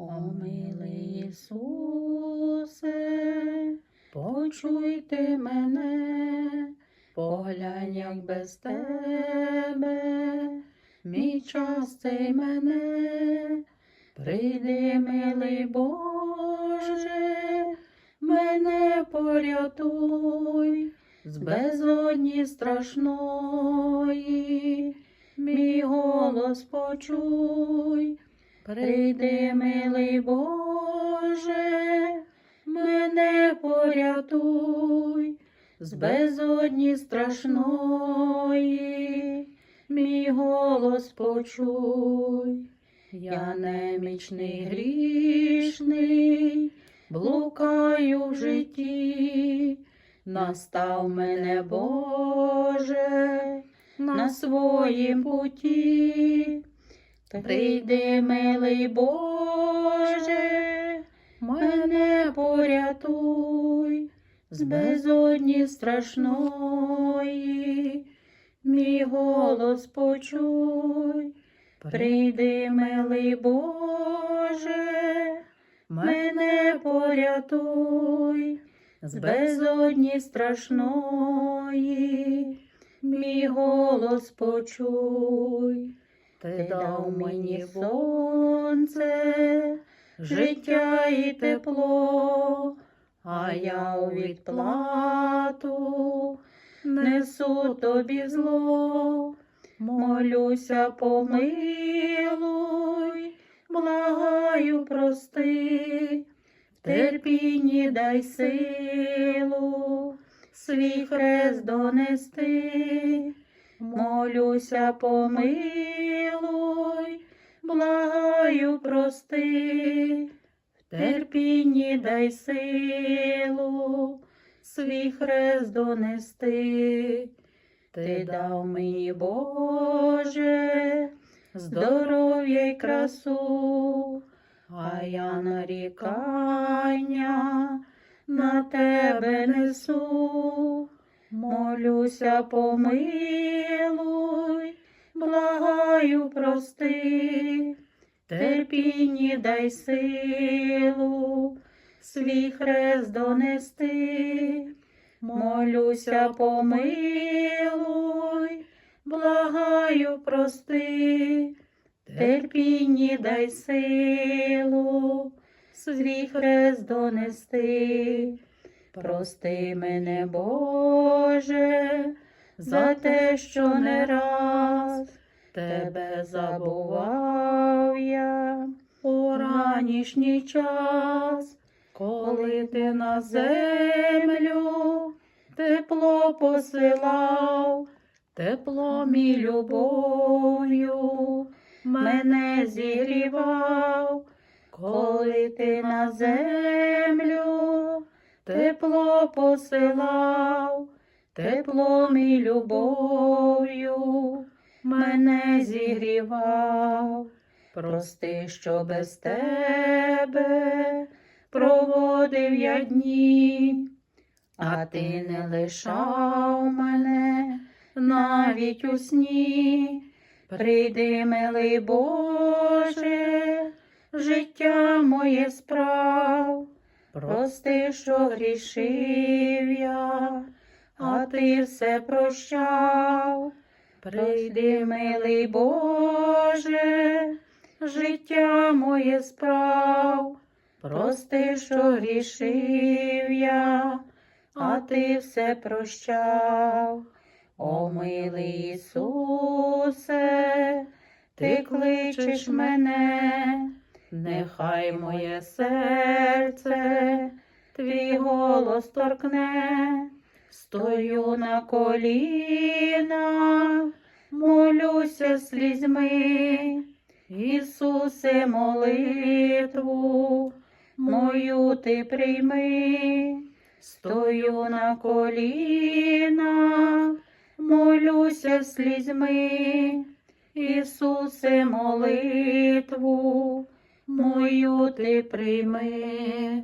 О, милий Ісусе, почуйте мене, поглянь, як без тебе, мій час цей мене, прийди, милий Боже, мене порятуй з безодні страшної, мій голос почуй. Прийди, милий Боже, мене порятуй з безодні страшної, мій голос почуй, я немічний грішний, блукаю в житті, настав мене Боже на своїм путі. Прийди, милий Боже, мене порятуй з безодні страшної, мій голос почуй. Прийди, милий Боже, мене порятуй з безодні страшної, мій голос почуй. Ти дав мені сонце, життя і тепло, а я у відплату несу тобі зло, молюся, помилуй, благаю, прости, в терпінні дай силу, свій хрест донести. Молюся, помилуй, прости, в терпінні дай силу, свій хрест донести. Ти дав мені, Боже, здоров'я й красу, а я нарікання на тебе несу. Молюся, помилуй, благаю, прости, терпінні дай силу, свій хрест донести. Молюся, помилуй, благаю, прости, терпінні дай силу, свій хрест донести. Прости мене, Боже, за те, що не раз тебе забував я. У ранішній час, коли ти на землю тепло посилав, тепло мій любов'ю мене зігрівав, коли ти на землю тепло посилав, тепло мій любов'ю мене зігрівав. Прости, що без тебе проводив я дні, а ти не лишав мене навіть у сні. Прийди, милий Боже, життя моє справ. Прости, що грішив я, а ти все прощав. Прийди, милий Боже, життя моє справ. Прости, що грішив я, а ти все прощав. О, милий Ісусе, ти кличеш мене. Нехай моє серце твій голос торкне, стою на колінах, молюся слізьми, Ісусе, молитву мою ти прийми, стою на колінах, молюся слізьми, Ісусе, молитву мою ти прийми.